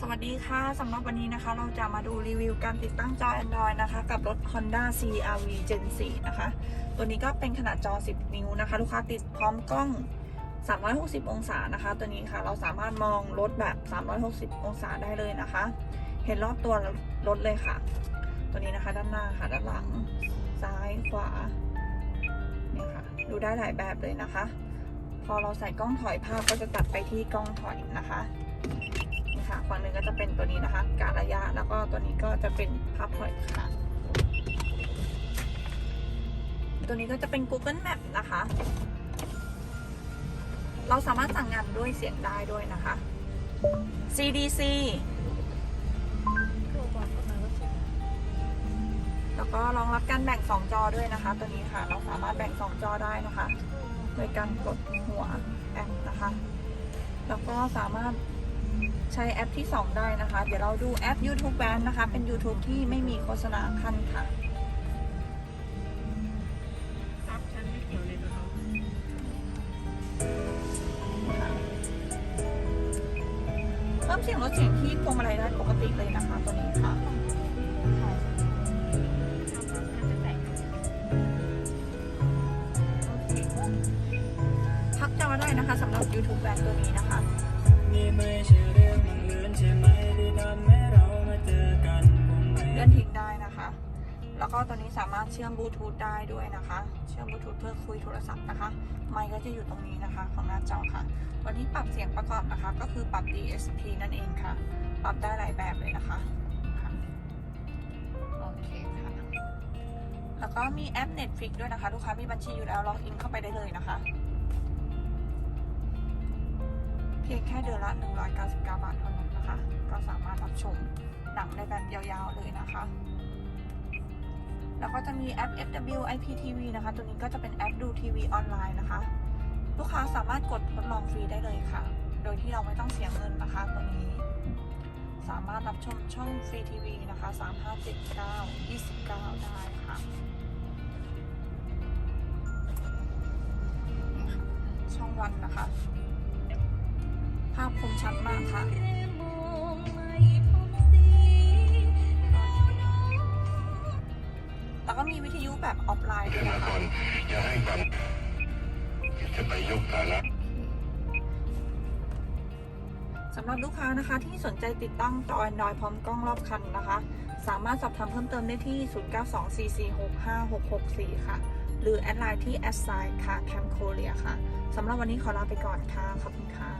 สวัสดีค่ะสำหรับวันนี้นะคะ เราจะมาดูรีวิวการติดตั้งจอ Android นะคะ กับรถ Honda CRV Gen 4 นะคะ ตัวนี้ก็เป็นขนาดจอ 10 นิ้วนะคะ ลูกค้าติดพร้อมกล้อง 360 องศานะคะ ตัวนี้ค่ะเราสามารถมองรถแบบ 360 องศาได้เลยนะคะ เห็นรอบตัวรถเลยค่ะ ตัวนี้นะคะด้านหน้าค่ะด้านหลัง ซ้ายขวาเนี่ยค่ะดูได้หลายแบบเลยนะคะ พอเราใส่กล้องถอยภาพก็จะตัดไปที่กล้องถอยนะคะ ค่ะฝั่งหนึ่งก็จะเป็นตัวนี้นะคะกะระยะแล้วก็ตัวนี้ก็จะเป็นภาพอยค่ะ ตัวนี้ก็จะเป็น Google Map นะคะ เราสามารถสั่งงานด้วยเสียงได้ด้วยนะคะ CDC แล้วก็รองรับการแบ่ง 2 จอด้วยนะคะ ตัวนี้ค่ะ เราสามารถแบ่ง 2 จอได้นะคะ โดยการกดหัวแอปนะคะ แล้วก็สามารถ ใช้แอปที่ 2 ได้นะคะ เดี๋ยวเราดูแอป YouTube Band นะคะ เป็น YouTube ที่ไม่มีโฆษณาขั้นค่ะ ครับฉันไม่เกี่ยวเลยนะครับเพิ่มเสียงลดเสียงที่พวงมาลัยได้ปกติเลยนะคะ ตัวนี้ค่ะ พักจอได้นะคะสำหรับ YouTube Band ตัวนี้นะคะนี่ไม่ใช่ เรื่อนคงไม่เลื่อนทิ้งได้นะคะ แล้วก็ตัวนี้สามารถเชื่อมบลูทูธได้ด้วยนะคะ เชื่อมบลูทูธเพื่อคุยโทรศัพท์นะคะ ไมค์ก็จะอยู่ตรงนี้นะคะ ของหน้าจอค่ะตัวนี้ปรับเสียงประกอบนะคะ ก็คือปรับ DSP นั่นเองค่ะ ปรับได้หลายแบบเลยนะคะคะโอเคค่ะ แล้วก็มีแอป Netflix ด้วยนะคะ ลูกค้ามีบัญชีอยู่แล้วล็อกอินเข้าไปได้เลยนะคะ เพียงแค่เดือนละ 199 บาทเท่านั้นนะคะ ก็สามารถรับชมหนังได้แบบยาวๆเลยนะคะ แล้วก็จะมีแอป FW IPTV นะคะ ตัวนี้ก็จะเป็นแอปดูทีวีออนไลน์นะคะ ลูกค้าสามารถกดทดลองฟรีได้เลยค่ะ โดยที่เราไม่ต้องเสียเงินนะคะ ตัวนี้สามารถรับชมช่องฟรีทีวีนะคะ 3579 29 ได้ค่ะนี่ค่ะช่องวันนะคะ ภาพคมชัดมากค่ะแล้วก็มีวิทยุแบบออฟไลน์ด้วยมานะคะก่อนอย่าให้ความจะไปยกฐานะสำหรับลูกค้านะคะที่สนใจติดตั้งจอ Android พร้อมกล้องรอบคันนะคะ สามารถสอบถามเพิ่มเติมได้ที่ 0924465664 ค่ะ หรือแอดไลน์ที่ a s s i g n ค่ะ Cam Korea ค่ะ สำหรับวันนี้ขอลาไปก่อนค่ะ ขอบคุณค่ะ